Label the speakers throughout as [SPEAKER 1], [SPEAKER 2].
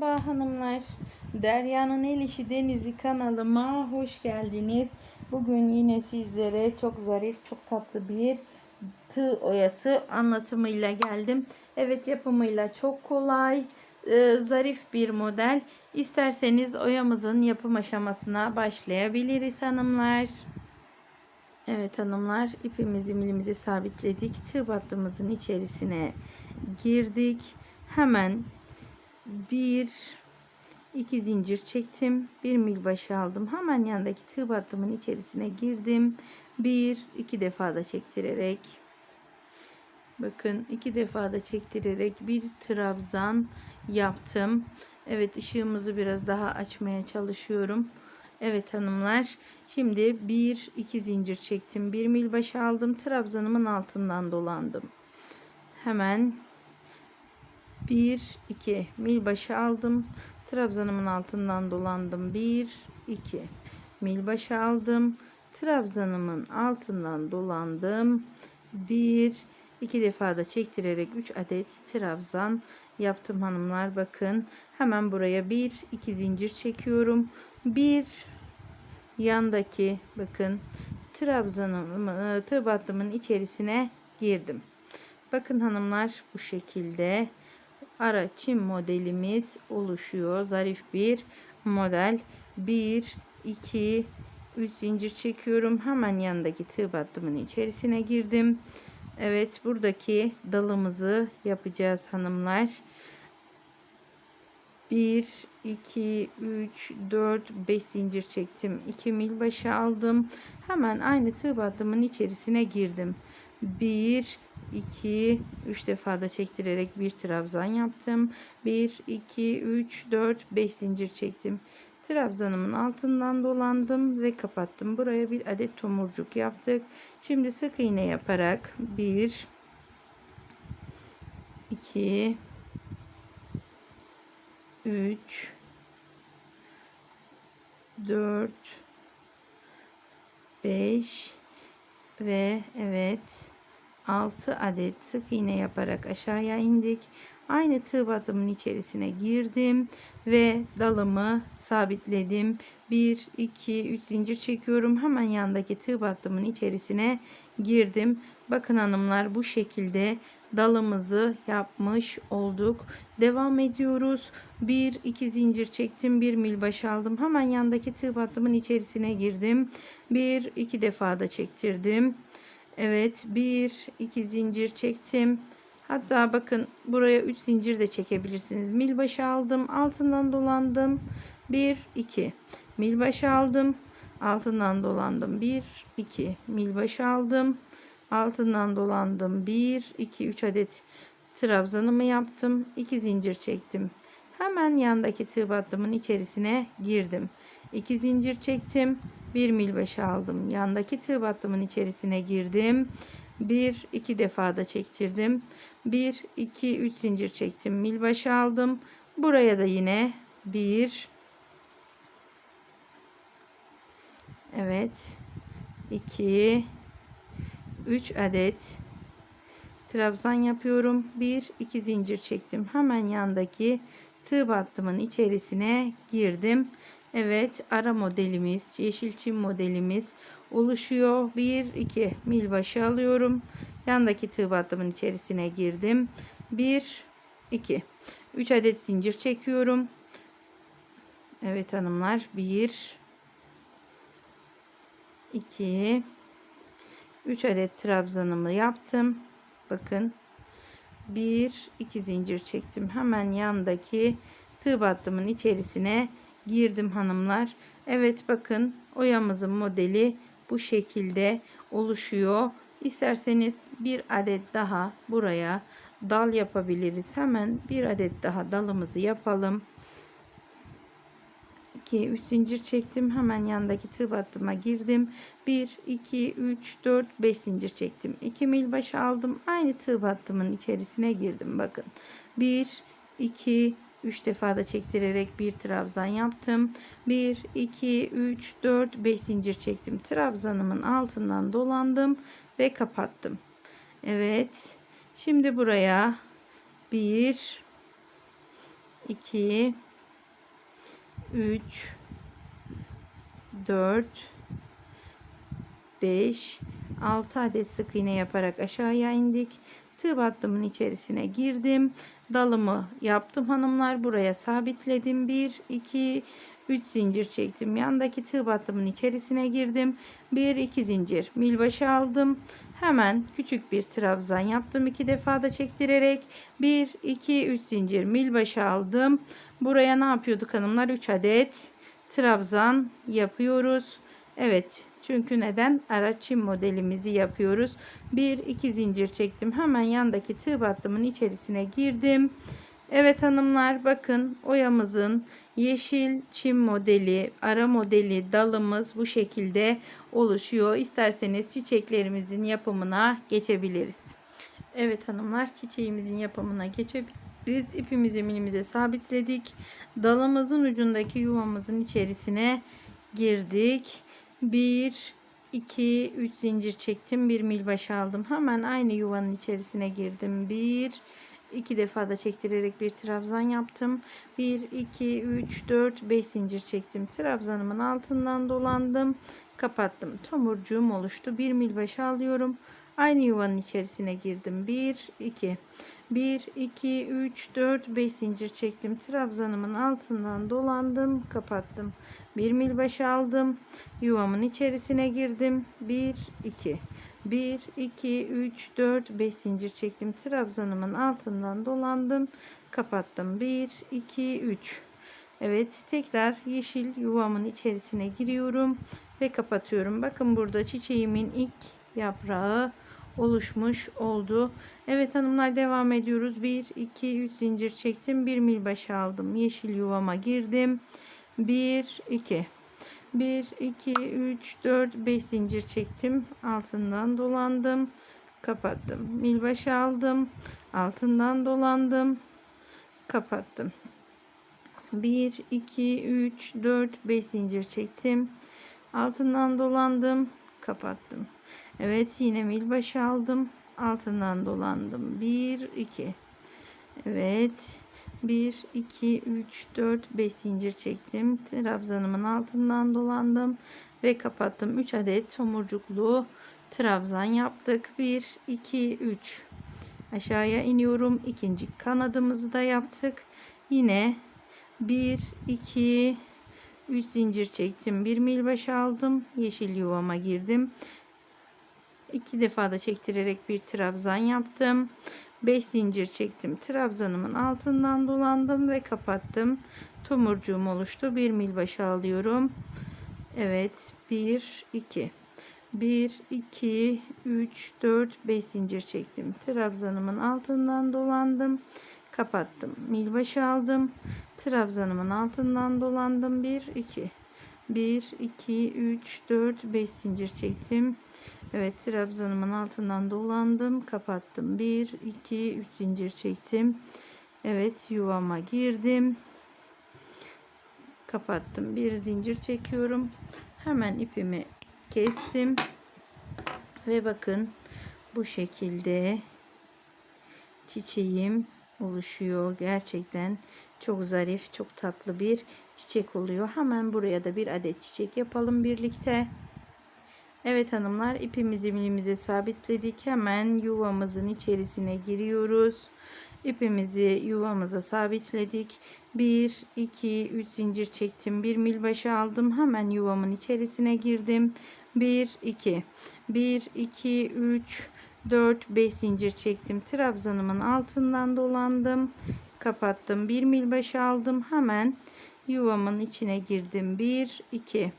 [SPEAKER 1] Merhaba hanımlar. Derya'nın El İşi Denizi kanalıma hoş geldiniz. Bugün yine sizlere çok zarif, çok tatlı bir tığ oyası anlatımıyla geldim. Evet yapımıyla çok kolay, e, zarif bir model. İsterseniz oyamızın yapım aşamasına başlayabiliriz hanımlar. Evet hanımlar ipimizi milimizi sabitledik. Tığ battığımızın içerisine girdik. Hemen bir iki zincir çektim. Bir mil başı aldım. Hemen yandaki tığ battımın içerisine girdim. Bir iki defa da çektirerek bakın iki defa da çektirerek bir trabzan yaptım. Evet ışığımızı biraz daha açmaya çalışıyorum. Evet hanımlar. Şimdi bir iki zincir çektim. Bir mil başı aldım. Trabzanımın altından dolandım. Hemen 1 2 mil başı aldım. Trabzanımın altından dolandım. 1 2 mil başı aldım. Trabzanımın altından dolandım. 1 2 defa da çektirerek 3 adet trabzan yaptım hanımlar. Bakın hemen buraya 1 2 zincir çekiyorum. 1 yandaki bakın trabzanımı tığ battımın içerisine girdim. Bakın hanımlar bu şekilde ara çim modelimiz oluşuyor. Zarif bir model. 1 2 3 zincir çekiyorum. Hemen yanındaki tığ battımın içerisine girdim. Evet buradaki dalımızı yapacağız hanımlar. 1 2 3 4 5 zincir çektim. 2 mil başı aldım. Hemen aynı tığ battımın içerisine girdim. 1 2 3 defa da çektirerek bir trabzan yaptım. 1 2 3 4 5 zincir çektim. Trabzanımın altından dolandım ve kapattım. Buraya bir adet tomurcuk yaptık. Şimdi sık iğne yaparak 1 2 3 4 5 ve evet 6 adet sık iğne yaparak aşağıya indik. Aynı tığ batımın içerisine girdim ve dalımı sabitledim. 1 2 3 zincir çekiyorum. Hemen yandaki tığ battımın içerisine girdim. Bakın hanımlar bu şekilde dalımızı yapmış olduk. Devam ediyoruz. 1 2 zincir çektim. 1 mil baş aldım. Hemen yandaki tığ battımın içerisine girdim. 1 2 defa da çektirdim. Evet 1 2 zincir çektim. Hatta bakın buraya 3 zincir de çekebilirsiniz. Mil başı aldım. Altından dolandım. 1 2 mil başı aldım. Altından dolandım. 1 2 mil başı aldım. Altından dolandım. 1 2 3 adet trabzanımı yaptım. 2 zincir çektim. Hemen yandaki tığ battımın içerisine girdim. 2 zincir çektim. 1 mil başı aldım. Yandaki tığ battımın içerisine girdim. 1 2 defa da çektirdim. 1 2 3 zincir çektim. Mil başı aldım. Buraya da yine 1 Evet. 2 3 adet trabzan yapıyorum. 1 2 zincir çektim. Hemen yandaki tığ battımın içerisine girdim. Evet ara modelimiz yeşil çim modelimiz oluşuyor. 1 2 mil başı alıyorum. Yandaki tığ battımın içerisine girdim. 1 2 3 adet zincir çekiyorum. Evet hanımlar 1 2 3 adet trabzanımı yaptım. Bakın 1 2 zincir çektim. Hemen yandaki tığ battımın içerisine girdim hanımlar. Evet bakın oyamızın modeli bu şekilde oluşuyor. İsterseniz bir adet daha buraya dal yapabiliriz. Hemen bir adet daha dalımızı yapalım. 2 3 zincir çektim. Hemen yandaki tığ battıma girdim. 1 2 3 4 5 zincir çektim. 2 mil başı aldım. Aynı tığ battımın içerisine girdim. Bakın. 1 2 3 defa da çektirerek bir trabzan yaptım. 1 2 3 4 5 zincir çektim. Trabzanımın altından dolandım ve kapattım. Evet. Şimdi buraya 1 2 3 4 5 6 adet sık iğne yaparak aşağıya indik. Tığ battımın içerisine girdim. Dalımı yaptım hanımlar. Buraya sabitledim. 1 2 3 zincir çektim. Yandaki tığ battımın içerisine girdim. 1 2 zincir milbaşı aldım. Hemen küçük bir trabzan yaptım. iki defa da çektirerek 1 2 3 zincir milbaşı aldım. Buraya ne yapıyorduk hanımlar? 3 adet trabzan yapıyoruz. Evet çünkü neden? Ara çim modelimizi yapıyoruz. 1 2 zincir çektim. Hemen yandaki tığ battımın içerisine girdim. Evet hanımlar bakın oyamızın yeşil çim modeli, ara modeli dalımız bu şekilde oluşuyor. İsterseniz çiçeklerimizin yapımına geçebiliriz. Evet hanımlar çiçeğimizin yapımına geçebiliriz. İpimizi milimize sabitledik. Dalımızın ucundaki yuvamızın içerisine girdik. 1 2 3 zincir çektim. Bir mil baş aldım. Hemen aynı yuvanın içerisine girdim. 1 iki defa da çektirerek bir trabzan yaptım. 1 2 3 4 5 zincir çektim. Trabzanımın altından dolandım. Kapattım. Tomurcuğum oluştu. Bir mil baş alıyorum. Aynı yuvanın içerisine girdim. 1 2 1 2 3 4 5 zincir çektim. Trabzanımın altından dolandım, kapattım. Bir mil başı aldım. Yuvamın içerisine girdim. 1 2 1 2 3 4 5 zincir çektim. Trabzanımın altından dolandım, kapattım. 1 2 3 Evet, tekrar yeşil yuvamın içerisine giriyorum ve kapatıyorum. Bakın burada çiçeğimin ilk yaprağı oluşmuş oldu. Evet hanımlar devam ediyoruz. 1 2 3 zincir çektim. 1 mil başı aldım. Yeşil yuvama girdim. 1 2 1 2 3 4 5 zincir çektim. Altından dolandım. Kapattım. Mil başı aldım. Altından dolandım. Kapattım. 1 2 3 4 5 zincir çektim. Altından dolandım. Kapattım. Evet yine mil başı aldım. Altından dolandım. 1 2 Evet. 1 2 3 4 5 zincir çektim. Trabzanımın altından dolandım ve kapattım. 3 adet tomurcuklu trabzan yaptık. 1 2 3 aşağıya iniyorum. İkinci kanadımızı da yaptık. Yine 1 2 3 zincir çektim. 1 mil baş aldım. Yeşil yuvama girdim iki defa da çektirerek bir trabzan yaptım. 5 zincir çektim. Trabzanımın altından dolandım ve kapattım. Tomurcuğum oluştu. Bir mil başı alıyorum. Evet. 1 2 1 2 3 4 5 zincir çektim. Trabzanımın altından dolandım. Kapattım. Mil başı aldım. Trabzanımın altından dolandım. 1 2 1 2 3 4 5 zincir çektim. Evet trabzanımın altından dolandım kapattım 1 2 3 zincir çektim Evet yuvama girdim kapattım bir zincir çekiyorum hemen ipimi kestim ve bakın bu şekilde çiçeğim oluşuyor gerçekten çok zarif çok tatlı bir çiçek oluyor hemen buraya da bir adet çiçek yapalım birlikte Evet hanımlar ipimizi milimize sabitledik. Hemen yuvamızın içerisine giriyoruz. İpimizi yuvamıza sabitledik. 1, 2, 3 zincir çektim. 1 mil başı aldım. Hemen yuvamın içerisine girdim. 1, 2, 1, 2, 3, 4, 5 zincir çektim. Trabzanımın altından dolandım. Kapattım. 1 mil başı aldım. Hemen yuvamın içine girdim. 1, 2,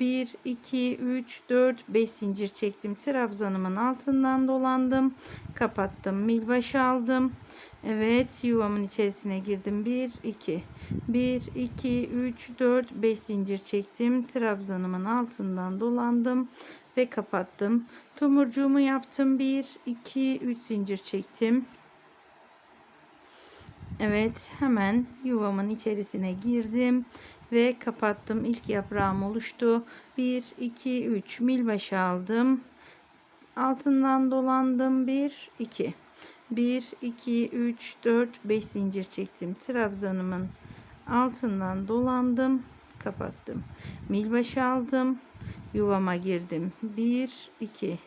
[SPEAKER 1] 1 2 3 4 5 zincir çektim. Trabzanımın altından dolandım. Kapattım. Mil başı aldım. Evet yuvamın içerisine girdim. 1 2 1 2 3 4 5 zincir çektim. Trabzanımın altından dolandım ve kapattım. Tomurcuğumu yaptım. 1 2 3 zincir çektim. Evet hemen yuvamın içerisine girdim ve kapattım. İlk yaprağım oluştu. 1 2 3 mil başı aldım. Altından dolandım. 1 2 1 2 3 4 5 zincir çektim. Trabzanımın altından dolandım. Kapattım. Milbaşı aldım. Yuvama girdim. 1 2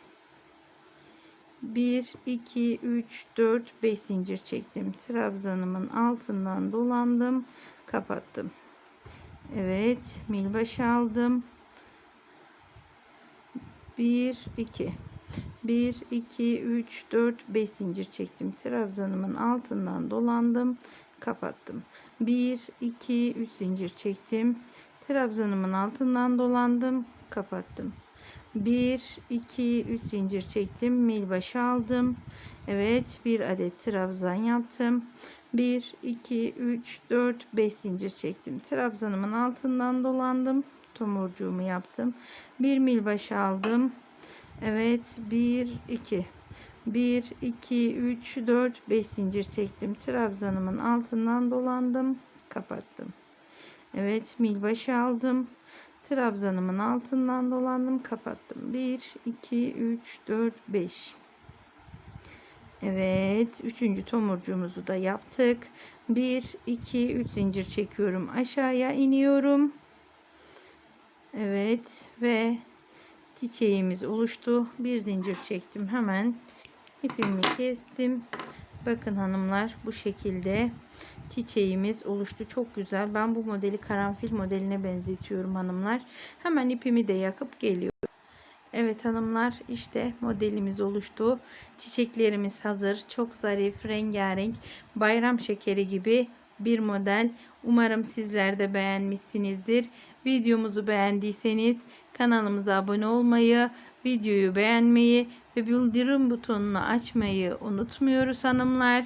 [SPEAKER 1] 1 2 3 4 5 zincir çektim. Trabzanımın altından dolandım. Kapattım Evet milbaşı aldım. 1 2 1 2 3 4 5 zincir çektim. Trabzanımın altından dolandım kapattım. 1 2 3 zincir çektim. Trabzanımın altından dolandım kapattım. 1 2 3 zincir çektim. Milbaşı aldım. Evet bir adet trabzan yaptım. 1 2 3 4 5 zincir çektim. Trabzanımın altından dolandım. Tomurcuğumu yaptım. Bir milbaşı aldım. Evet 1 2 1 2 3 4 5 zincir çektim. Trabzanımın altından dolandım. Kapattım. Evet milbaşı aldım trabzanımın altından dolandım kapattım. 1 2 3 4 5 Evet üçüncü tomurcuğumuzu da yaptık. 1 2 3 zincir çekiyorum. Aşağıya iniyorum. Evet ve çiçeğimiz oluştu. Bir zincir çektim hemen. İpimi kestim. Bakın hanımlar bu şekilde çiçeğimiz oluştu. Çok güzel. Ben bu modeli karanfil modeline benzetiyorum hanımlar. Hemen ipimi de yakıp geliyorum. Evet hanımlar işte modelimiz oluştu. Çiçeklerimiz hazır. Çok zarif rengarenk bayram şekeri gibi bir model. Umarım sizler de beğenmişsinizdir. Videomuzu beğendiyseniz kanalımıza abone olmayı videoyu beğenmeyi ve bildirim butonunu açmayı unutmuyoruz hanımlar